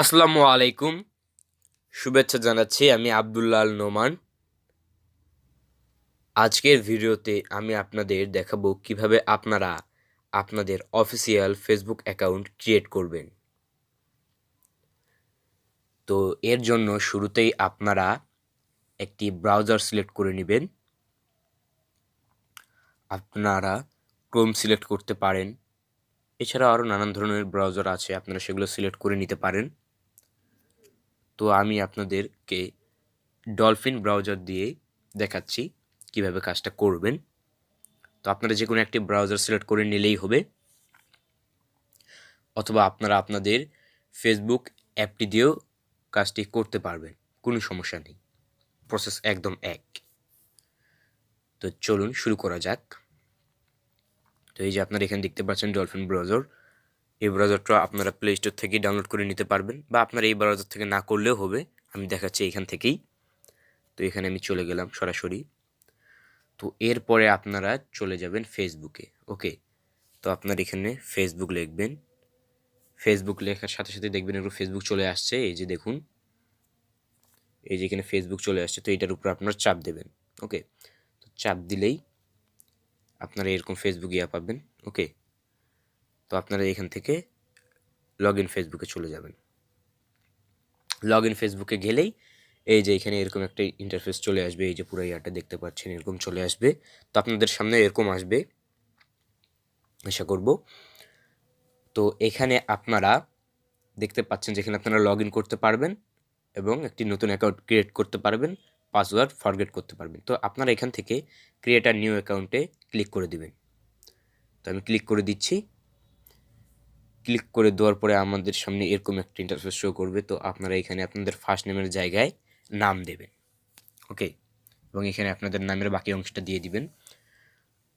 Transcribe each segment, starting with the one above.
আসসালামু আলাইকুম। শুভেচ্ছা জানাচ্ছি, আমি আবদুল্লাহ নোমান। আজকের ভিডিওতে আমি আপনাদের দেখাবো কীভাবে আপনারা আপনাদের অফিসিয়াল ফেসবুক অ্যাকাউন্ট ক্রিয়েট করবেন। তো এর জন্য শুরুতেই আপনারা একটি ব্রাউজার সিলেক্ট করে নেবেন। আপনারা ক্রোম সিলেক্ট করতে পারেন। এছাড়া আরও নানান ধরনের ব্রাউজার আছে, আপনারা সেগুলো সিলেক্ট করে নিতে পারেন। তো আমি আপনাদেরকে ডলফিন ব্রাউজার দিয়ে দেখাচ্ছি কীভাবে কাজটা করবেন। তো আপনারা যে কোনো একটি ব্রাউজার সিলেক্ট করে নিলেই হবে। অথবা আপনারা আপনাদের ফেসবুক অ্যাপটি দিয়েও কাজটি করতে পারবেন, কোনো সমস্যা নেই। প্রসেস একদম এক। তো চলুন শুরু করা যাক। তো এই যে আপনারা এখানে দেখতে পাচ্ছেন ডলফিন ব্রাউজার। এই ব্রাউজারটা আপনারা প্লে স্টোর থেকে ডাউনলোড করে নিতে পারবেন বা আপনারা এই ব্রাউজার থেকে না করলেও হবে। আমি দেখাচ্ছি এখান থেকেই। তো এখানে আমি চলে গেলাম সরাসরি। তো এরপরে আপনারা চলে যাবেন ফেসবুকে ওকে? তো আপনার এখানে ফেসবুক লিখবেন। ফেসবুক লেখার সাথে সাথে দেখবেন একটু ফেসবুক চলে আসছে। এই যে দেখুন। এই যে এখানে ফেসবুক চলে আসছে। তো এটার উপর আপনারা চাপ দেবেন, ওকে? তো চাপ দিলেই আপনারা এরকম ফেসবুক ইয়া পাবেন, ওকে? তো আপনারা এখান থেকে লগ ইন ফেসবুকে চলে যাবেন। লগ ইন ফেসবুকে গেলেই এই যে এখানে এরকম একটা ইন্টারফেস চলে আসবে, এই যে পুরো ইয়ারটা দেখতে পাচ্ছেন, এরকম চলে আসবে। তো আপনাদের সামনে এরকম আসবে, আশা করব। তো এখানে আপনারা দেখতে পাচ্ছেন যেখানে আপনারা লগ ইন করতে পারবেন এবং একটি নতুন অ্যাকাউন্ট ক্রিয়েট করতে পারবেন পাসওয়ার্ড ফরগেট করতে পারবেন। তো আপনারা এখান থেকে ক্রিয়েট আর নিউ অ্যাকাউন্টে ক্লিক করে দিবেন। তো আমি ক্লিক করে দিচ্ছি। ক্লিক করে দেওয়ার পরে আমাদের সামনে এরকম একটা ইন্টারফেস শো করবে। তো আপনারা এখানে আপনাদের ফার্স্ট নেমের জায়গায় নাম দেবেন। ওকে এবং এখানে আপনাদের নামের বাকি অংশটা দিয়ে দিবেন।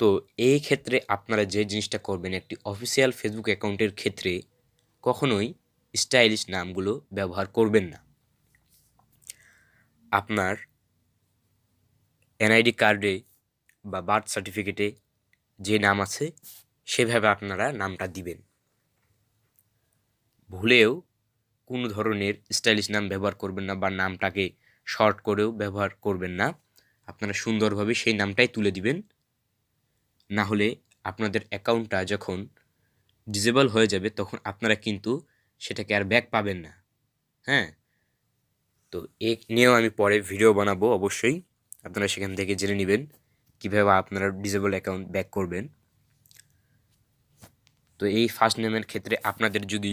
তো এই ক্ষেত্রে আপনারা যে জিনিসটা করবেন, একটি অফিসিয়াল ফেসবুক অ্যাকাউন্টের ক্ষেত্রে কখনোই স্টাইলিশ নামগুলো ব্যবহার করবেন না। আপনার এনআইডি কার্ডে বা বার্থ সার্টিফিকেটে যে নাম আছে, সেভাবে আপনারা নামটা দিবেন। ভুলেও কোনো ধরনের স্টাইলিশ নাম ব্যবহার করবেন না বা নামটাকে শর্ট করেও ব্যবহার করবেন না। আপনারা সুন্দরভাবে সেই নামটাই তুলে দিবেন। না হলে আপনাদের অ্যাকাউন্টটা যখন ডিজেবল হয়ে যাবে তখন আপনারা কিন্তু সেটাকে আর ব্যাক পাবেন না। হ্যাঁ? তো এ নিয়েও আমি পরে ভিডিও বানাবো অবশ্যই। আপনারা সেখান থেকে জেনে নেবেন কীভাবে আপনারা ডিজেবল অ্যাকাউন্ট ব্যাক করবেন। তো এই ফার্স্ট নেমের ক্ষেত্রে আপনাদের যদি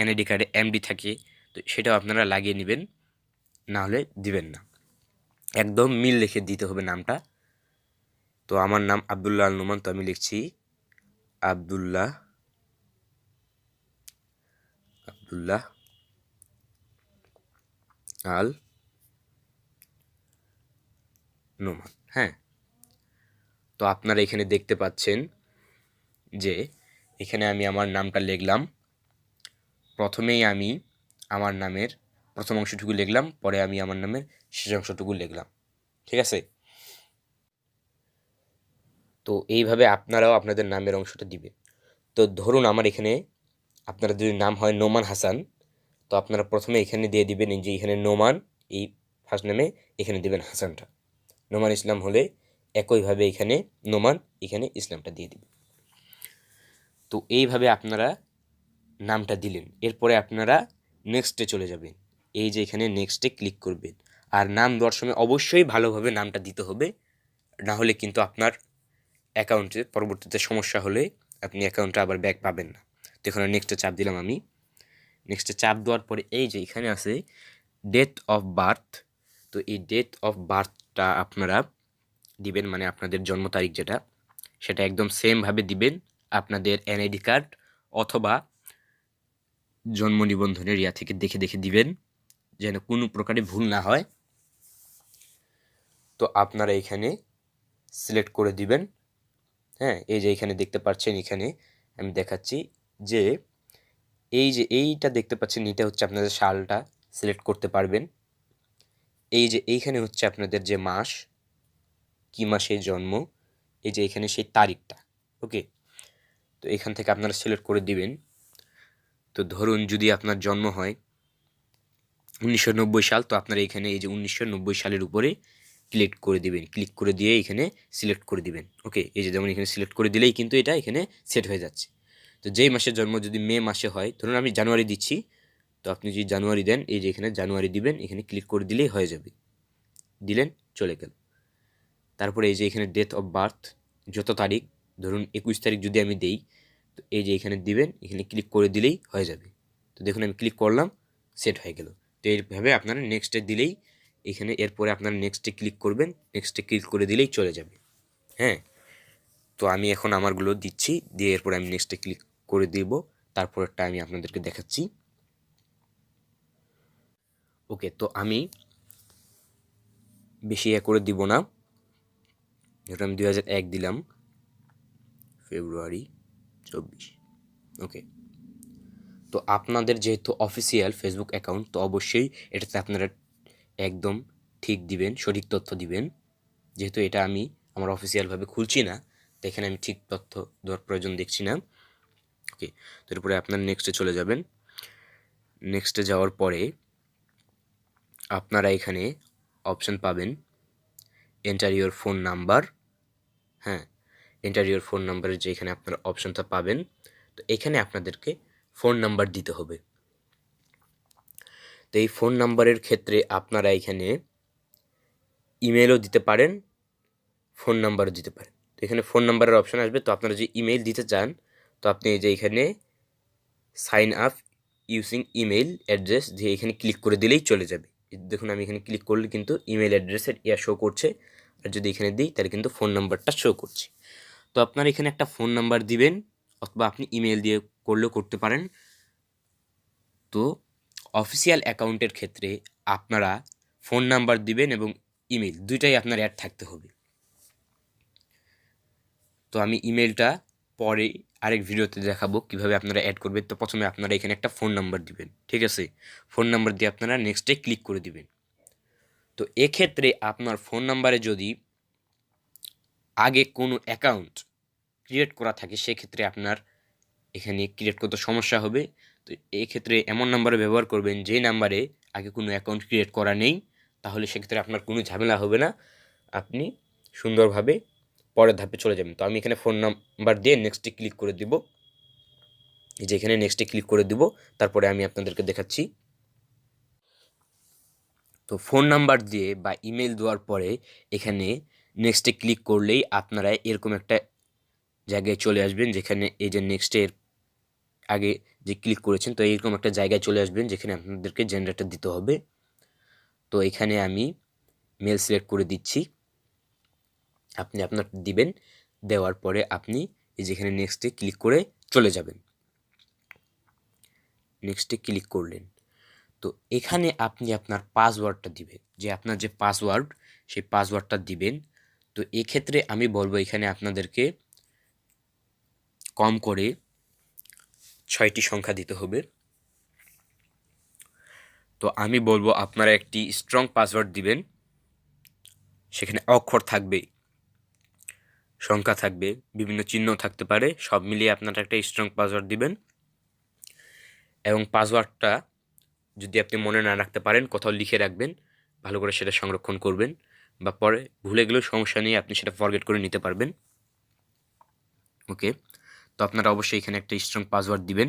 এনআইডি কার্ডে এমডি থাকে, তো সেটাও আপনারা লাগিয়ে নেবেন না হলে দিবেন না। একদম মিল লিখে দিতে হবে নামটা। তো আমার নাম আবদুল্লাহ আল নোমান, তো আমি লিখছি আবদুল্লাহ আবদুল্লাহ আল নোমান হ্যাঁ। তো আপনারা এখানে দেখতে পাচ্ছেন যে এখানে আমি আমার নামটা লিখলাম। প্রথমেই আমি আমার নামের প্রথম অংশটুকু লিখলাম, পরে আমি আমার নামের শেষ অংশটুকু লিখলাম। ঠিক আছে? তো এইভাবে আপনারাও আপনাদের নামের অংশটা দিবেন তো ধরুন আমার এখানে আপনারা যদি নাম হয় নোমান হাসান, তো আপনারা প্রথমে এখানে দিয়ে দিবেন যে এখানে নোমান, এই ফার্স্ট নামে এখানে দিবেন হাসানটা। নোমান ইসলাম হলে একইভাবে এখানে নোমান, এখানে ইসলামটা দিয়ে দিবেন তো এইভাবে আপনারা নামটা দিলেন। এরপরে আপনারা নেক্সটে চলে যাবেন। এই যে এখানে নেক্সটে ক্লিক করবেন। আর নাম দেওয়ার সময় অবশ্যই ভালোভাবে নামটা দিতে হবে। না হলে কিন্তু আপনার অ্যাকাউন্টে পরবর্তীতে সমস্যা হলে আপনি অ্যাকাউন্টটা আবার ব্যাক পাবেন না। তো এখানে নেক্সটে চাপ দিলাম আমি। নেক্সটে চাপ দেওয়ার পরে এই যে এখানে আছে ডেট অফ বার্থ তো এই ডেট অফ বার্থটা আপনারা দিবেন মানে আপনাদের জন্ম তারিখ যেটা, সেটা একদম সেমভাবে দিবেন। আপনাদের এনআইডি কার্ড অথবা জন্ম নিবন্ধনের ইয়া থেকে দেখে দেখে দিবেন, যেন কোনো প্রকারে ভুল না হয়। তো আপনারা এখানে সিলেক্ট করে দিবেন। হ্যাঁ এই যে এখানে দেখতে পাচ্ছেন, এখানে আমি দেখাচ্ছি যে এই যে এইটা দেখতে পাচ্ছেন, এটা হচ্ছে আপনাদের সালটা সিলেক্ট করতে পারবেন। এই যে এইখানে হচ্ছে আপনাদের যে মাস, কি মাসে জন্ম, এই যে এখানে সেই তারিখটা ওকে তো এখান থেকে আপনারা সিলেক্ট করে দিবেন। তো ধরুন যদি আপনার জন্ম হয় উনিশশো নব্বই সাল, তো আপনারা এখানে এই যে উনিশশো নব্বই সালের উপরে ক্লিক করে দিবেন। ক্লিক করে দিয়ে এখানে সিলেক্ট করে দিবেন। ওকে এই যে যেমন এখানে সিলেক্ট করে দিলেই কিন্তু এটা এখানে সেট হয়ে যাচ্ছে। তো যেই মাসের জন্ম যদি মে মাসে হয়, ধরুন আমি জানুয়ারি দিচ্ছি, তো আপনি যদি জানুয়ারি দেন, এই যে এখানে জানুয়ারি দিবেন, এখানে ক্লিক করে দিলেই হয়ে যাবে। দিলেন, চলে গেল। তারপরে এই যে এখানে ডেথ অফ বার্থ যত তারিখ, ধরুন একুশ তারিখ যদি আমি দেই তো এই যে এখানে দিবেন, এখানে ক্লিক করে দিলেই হয়ে যাবে। তো দেখুন আমি ক্লিক করলাম সেট হয়ে গেল। তো এইভাবে আপনারা নেক্সটে দিলেই এখানে এরপরে আপনারা নেক্সটে ক্লিক করবেন নেক্সটে ক্লিক করে দিলেই চলে যাবে। হ্যাঁ? তো আমি এখন আমারগুলো দিচ্ছি, দিয়ে এরপরে আমি নেক্সটে ক্লিক করে দিব। তারপরটা আমি আপনাদেরকে দেখাচ্ছি। ওকে, তো আমি বেশি এ করে দিব না। যেটা আমি দুই হাজার এক দিলাম, ফেব্রুয়ারি। চব্বিশ। ওকে তো আপনাদের যেহেতু অফিসিয়াল ফেসবুক অ্যাকাউন্ট তো অবশ্যই এটাতে আপনারা একদম ঠিক দিবেন, সঠিক তথ্য দিবেন। যেহেতু এটা আমি আমার অফিসিয়ালভাবে খুলছি না, তো এখানে আমি ঠিক তথ্য দেওয়ার প্রয়োজন দেখছি না। ওকে তো এরপরে আপনার নেক্সটে চলে যাবেন। নেক্সটে যাওয়ার পরে আপনারা এখানে অপশন পাবেন এন্টার ইউর ফোন নাম্বার হ্যাঁ? এন্টার ইউর ফোন নাম্বারের যে এখানে আপনারা অপশনটা পাবেন, তো এখানে আপনাদেরকে ফোন নাম্বার দিতে হবে। তো এই ফোন নাম্বারের ক্ষেত্রে আপনারা এখানে ইমেলও দিতে পারেন ফোন নাম্বারও দিতে পারেন। তো এখানে ফোন নাম্বারের অপশন আসবে, তো আপনারা যে ইমেল দিতে চান, তো আপনি যে এখানে sign up using email address দিয়ে এখানে ক্লিক করে দিলেই চলে যাবে। দেখুন, আমি এখানে ক্লিক করলে কিন্তু ইমেল অ্যাড্রেসের ইয়া শো করছে, আর যদি এখানে দিই, তাহলে কিন্তু ফোন নাম্বারটা শো করছে। তো আপনার এখানে একটা ফোন নাম্বার দিবেন, অথবা আপনি ইমেল দিয়ে করলেও করতে পারেন। তো অফিসিয়াল অ্যাকাউন্টের ক্ষেত্রে আপনারা ফোন নাম্বার দিবেন এবং ইমেল দুইটাই আপনার অ্যাড থাকতে হবে। তো আমি ইমেলটা পরে আরেক ভিডিওতে দেখাবো কীভাবে আপনারা অ্যাড করবেন। তো প্রথমে আপনারা এখানে একটা ফোন নাম্বার দিবেন, ঠিক আছে? ফোন নাম্বার দিয়ে আপনারা নেক্সটে ক্লিক করে দিবেন। তো এক্ষেত্রে আপনার ফোন নাম্বারে যদি আগে কোনো অ্যাকাউন্ট ক্রিয়েট করা থাকে, সেক্ষেত্রে আপনার এখানে ক্রিয়েট করতে সমস্যা হবে। তো এক্ষেত্রে এমন নাম্বারে ব্যবহার করবেন, যে নাম্বারে আগে কোনো অ্যাকাউন্ট ক্রিয়েট করা নেই, তাহলে সেক্ষেত্রে আপনার কোনো ঝামেলা হবে না। আপনি সুন্দরভাবে পরের ধাপে চলে যাবেন। তো আমি এখানে ফোন নাম্বার দিয়ে নেক্সটে ক্লিক করে দিব। এই যে এখানে নেক্সটে ক্লিক করে দিব, তারপরে আমি আপনাদেরকে দেখাচ্ছি। তো ফোন নাম্বার দিয়ে বা ইমেল দেওয়ার পরে এখানে নেক্সটে ক্লিক করলেই আপনারা এরকম একটা জায়গায় চলে আসবেন যেখানে এই যে নেক্সটের আগে যে ক্লিক করেছেন, তো এরকম একটা জায়গায় চলে আসবেন যেখানে আপনাদেরকে জেনারেটর দিতে হবে। তো এখানে আমি মেল সিলেক্ট করে দিচ্ছি। আপনি আপনার দিবেন, দেওয়ার পরে আপনি এই যেখানে নেক্সটে ক্লিক করে চলে যাবেন। নেক্সটে ক্লিক করলেন। তো এখানে আপনি আপনার পাসওয়ার্ডটা দিবেন, যে আপনার যে পাসওয়ার্ড সেই পাসওয়ার্ডটা দিবেন। তো এক্ষেত্রে আমি বলব এখানে আপনাদেরকে কম করে ছয়টি সংখ্যা দিতে হবে। তো আমি বলব আপনারা একটি স্ট্রং পাসওয়ার্ড দিবেন। সেখানে অক্ষর থাকবে, সংখ্যা থাকবে, বিভিন্ন চিহ্ন থাকতে পারে, সব মিলিয়ে আপনারা একটা স্ট্রং পাসওয়ার্ড দিবেন। এবং পাসওয়ার্ডটা যদি আপনি মনে না রাখতে পারেন, কোথাও লিখে রাখবেন, ভালো করে সেটা সংরক্ষণ করবেন বা পরে ভুলে গেলেও সমস্যা নেই, আপনি সেটা ফরগেট করে নিতে পারবেন। ওকে তো আপনারা অবশ্যই এখানে একটা স্ট্রং পাসওয়ার্ড দিবেন।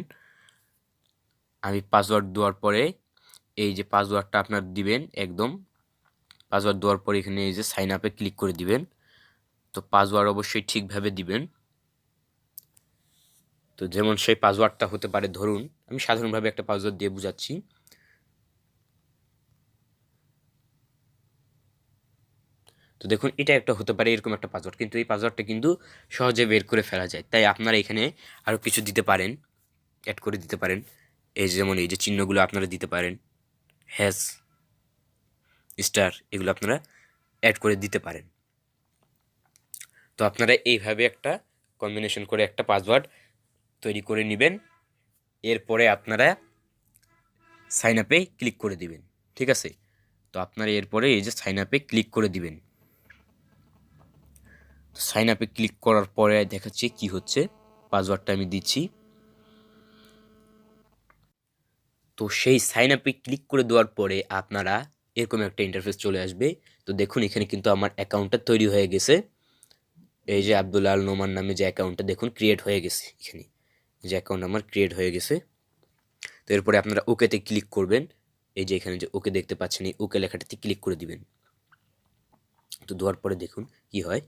আমি পাসওয়ার্ড দেওয়ার পরে এই যে পাসওয়ার্ডটা আপনার দিবেন একদম পাসওয়ার্ড দেওয়ার পরে এখানে এই যে সাইন আপে ক্লিক করে দিবেন। তো পাসওয়ার্ড অবশ্যই ঠিকভাবে দিবেন। তো যেমন সেই পাসওয়ার্ডটা হতে পারে, ধরুন আমি সাধারণভাবে একটা পাসওয়ার্ড দিয়ে বুঝাচ্ছি। তো দেখুন, এটা একটা হতে পারে এরকম একটা পাসওয়ার্ড, কিন্তু এই পাসওয়ার্ডটা কিন্তু সহজে বের করে ফেলা যায়। তাই আপনারা এখানে আরও কিছু দিতে পারেন অ্যাড করে দিতে পারেন। এই যেমন এই যে চিহ্নগুলো আপনারা দিতে পারেন হ্যাশ স্টার এগুলো আপনারা অ্যাড করে দিতে পারেন। তো আপনারা এইভাবে একটা কম্বিনেশন করে একটা পাসওয়ার্ড তৈরি করে নেবেন, এরপরে আপনারা সাইন আপে ক্লিক করে দিবেন, ঠিক আছে? তো আপনারা এরপরে এই যে সাইন আপে ক্লিক করে দিবেন। সাইন আপে ক্লিক করার পরে দেখাচ্ছে কি হচ্ছে পাসওয়ার্ডটা আমি দিচ্ছি। তো সেই সাইন আপে ক্লিক করে দেওয়ার পরে আপনারা এরকম একটা ইন্টারফেস চলে আসবে। তো দেখুন, এখানে কিন্তু আমার অ্যাকাউন্টটা তৈরি হয়ে গেছে। এই যে আব্দুল আল নোমান নামে যে অ্যাকাউন্টটা দেখুন ক্রিয়েট হয়ে গেছে এখানে। যে অ্যাকাউন্ট আমার ক্রিয়েট হয়ে গেছে। তো এরপরে আপনারা ওকেতে ক্লিক করবেন। এই যে এখানে যে ওকে দেখতে পাচ্ছেন, এই ওকে লেখাটাতে ক্লিক করে দিবেন। তো দেওয়ার পরে দেখুন কি হয়।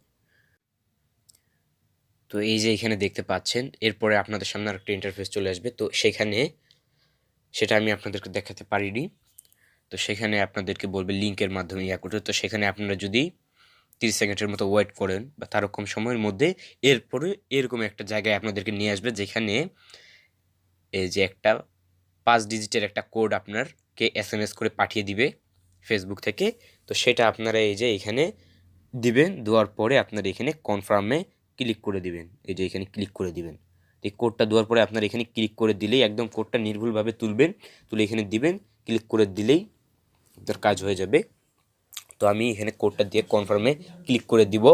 তো এই যে এখানে দেখতে পাচ্ছেন, এরপরে আপনাদের সামনে আরেকটা ইন্টারফেস চলে আসবে। তো সেখানে সেটা আমি আপনাদেরকে দেখাতে পারিনি। তো সেখানে আপনাদেরকে বলবে লিঙ্কের মাধ্যমে ইয়া করতে। তো সেখানে আপনারা যদি তিরিশ সেকেন্ডের মতো ওয়েট করেন বা তারও কম সময়ের মধ্যে, এরপরে এরকম একটা জায়গায় আপনাদেরকে নিয়ে আসবে যেখানে এই যে একটা পাঁচ ডিজিটের একটা কোড আপনারকে এস এম এস করে পাঠিয়ে দিবে ফেসবুক থেকে। তো সেটা আপনারা এই যে এখানে দিবেন। দেওয়ার পরে আপনারা এখানে কনফার্মে ক্লিক করে দিবেন। এই যে এখানে ক্লিক করে দিবেন। এই কোডটা দেওয়ার পরে আপনার এখানে ক্লিক করে দিলেই একদম কোডটা নির্ভুলভাবে তুলবেন, তুলে এখানে দিবেন ক্লিক করে দিলেই আপনার কাজ হয়ে যাবে। তো আমি এখানে কোডটা দিয়ে কনফার্মে ক্লিক করে দিব।